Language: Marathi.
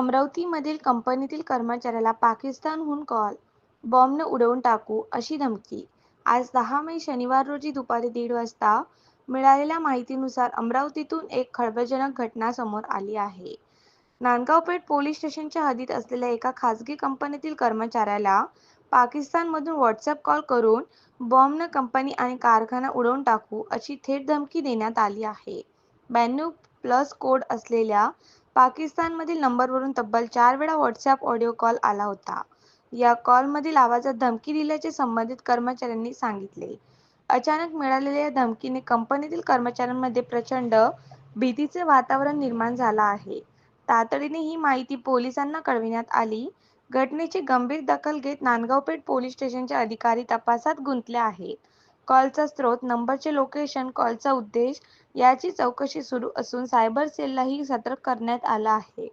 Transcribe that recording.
अमरावतीमधील कंपनीतील कर्मचाऱ्याला पाकिस्तानहून कॉल. बॉम्बने उडवून टाकू अशी धमकी. आज दहा मे शनिवार रोजी दुपारी दीड वाजता मिळालेल्या माहितीनुसार अमरावतीतून एक खळबळजनक घटना समोर आली आहे. नांदगाव पेठ पोलीस स्टेशनच्या हद्दीत असलेल्या एका खासगी कंपनीतील कर्मचाऱ्याला पाकिस्तानमधून व्हॉट्सअप कॉल करून बॉम्बनं कंपनी आणि कारखाना उडवून टाकू अशी थेट धमकी देण्यात आली आहे. ब्याण्णव प्लस कोड असलेल्या पाकिस्तानमधील नंबरवरून तब्बल चार वेळा व्हॉट्सअप ऑडिओ कॉल आला होता. या कॉलमधील आवाजात धमकी दिल्याचे संबंधित कर्मचाऱ्यांनी सांगितले. अचानक मिळालेल्या या धमकीने कंपनीतील कर्मचाऱ्यांमध्ये प्रचंड भीतीचे वातावरण निर्माण झालं आहे. तातडीने ही माहिती पोलिसांना कळविण्यात आली. घटनेची गंभीर दखल घेत नांदगाव पेठ पोलीस स्टेशनचे अधिकारी तपासात गुंतले आहेत. कॉलचा स्रोत नंबरचे लोकेशन कॉलचा उद्देश याची चौकशी सुरू असून सायबर सेललाही सतर्क करण्यात आलं आहे.